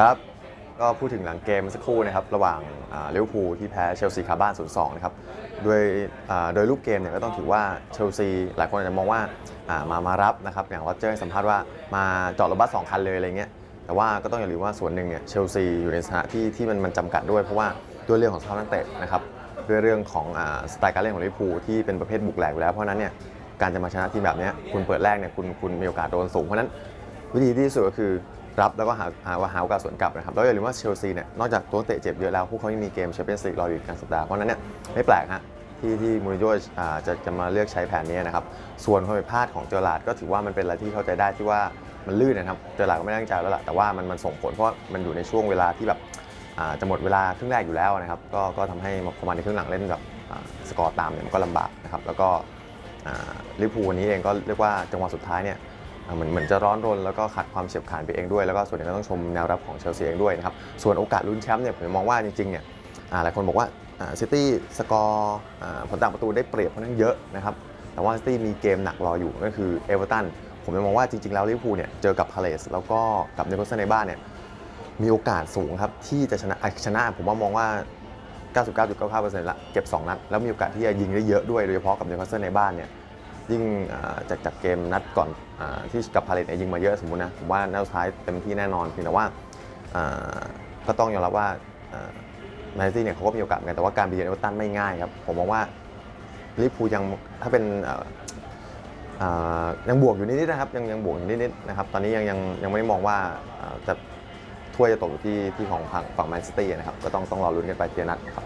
ครับ ก็พูดถึงหลังเกมสักครู่นะครับ ระหว่างเลิเวพูที่แพ้เชลซีคาบ้าน 0-2 นะครับโดยโดยรูปเกมเนี่ยก็ต้องถือว่าเชลซีหลายคนอาจจะมองว่ามามารับนะครับ อย่างโรเจอร์ให้สัมภาษณ์ว่ามาจอดรถบัสสองคันเลยอะไรเงี้ย แต่ว่าก็ต้องอย่าลืมว่าส่วนหนึ่งเนี่ยเชลซีอยู่ในสถานะที่ที่มันมันจำกัดด้วยเพราะว่าด้วยเรื่องของสภาพนักเตะนะครับด้วยเรื่องของอสไตล์การเล่นของลิเวอร์พูลที่เป็นประเภทบุกแหลกอยู่แล้ว เพราะนั้นเนี่ยการจะมาชนะทีมแบบนี้คุณเปิดแรกเนี่ยคุณคุณมีโอกาสโดนสูง เพราะนั้นวิธีที่ดีที่สุดก็คือ รับแล้วก็หาหาว่าหาโอกาสสวนกลับนะครับแล้วอย่าลืมว่าเชลซีเนี่ยนอกจากตัวเตะเจ็บเยอะแล้วพวกเขายังมีเกมแชมเปี้ยนส์ลีกรออยู่กลางสัปดาห์เพราะฉะนั้นเนี่ยไม่แปลกฮะที่ที่มูรินโญ่จะจะมาเลือกใช้แผนนี้นะครับส่วนความผิดพลาดของเจอร์ลาดก็ถือว่ามันเป็นอะไรที่เข้าใจได้ที่ว่ามันลื่นนะครับเจอร์ลาดก็ไม่ได้ตั้งใจแล้วล่ะแต่ว่ามันมันส่งผลเพราะมันอยู่ในช่วงเวลาที่แบบจะหมดเวลาครึ่งแรกอยู่แล้วนะครับก็ก็ทำให้พอมาในครึ่งหลังเล่นแบบสกอร์ตามเนี่ยมันก็ลำบากนะครับแล้วก็ลิเวอร์พูลวันนี้เองก็เรียกว่าจังหวะสุดท้ายเนี่ย เหมือนเหมือนจะร้อนรนแล้วก็ขาดความเฉียบขาดไปเองด้วย แล้วก็ส่วนหนึ่งก็ต้องชมแนวรับของเชลซีเองด้วยนะครับส่วนโอกาสลุ้นแชมป์เนี่ยผมมองว่าจริงๆเนี่ยหลายคนบอกว่าซิตี้สกอร์ผลต่างประตูได้เปรียบเพราะนั้นเยอะนะครับแต่ว่าซิตี้มีเกมหนักรออยู่ก็คือเอเวอร์ตันผมมองว่าจริงๆแล้วลิเวอร์พูลเนี่ยเจอกับพาเลสแล้วก็กับเนิโคลสันในบ้านเนี่ยมีโอกาสสูงครับที่จะชนะชนะผมว่ามองว่า 99.99%ละเก็บ 2 นัดแล้วมีโอกาสที่จะยิงได้เยอะด้วยโดยเฉพาะกับนิวคาสเซิลในบ้านเนี่ย ยิ่งจากจากเกมนัดก่อนอที่กับพาเลตยิงมาเยอะสมมุตินะผมว่านัดสุดท้ายเต็มที่แน่นอนเพียงแต่ว่าอ่าก็ต้องยอมรับว่าแมนซี่เนี่ยเขาก็มีโอกาสเหมือนกันแต่ว่าการไปเยือนเอเวอร์ตันไม่ง่ายครับผมมองว่าลิเวอร์พูยังถ้าเป็นยังบวกอยู่นิดๆนะครับยังยังบวกอยู่นิดๆนะครับตอนนี้ยังยังยังไม่ได้มองว่าจะถ้วยจะตกอยู่ที่ที่ของฝั่งฝั่งแมนซิตี้นะครับก็ต้องต้องรอลุ้นกันไปทีละนัดครับ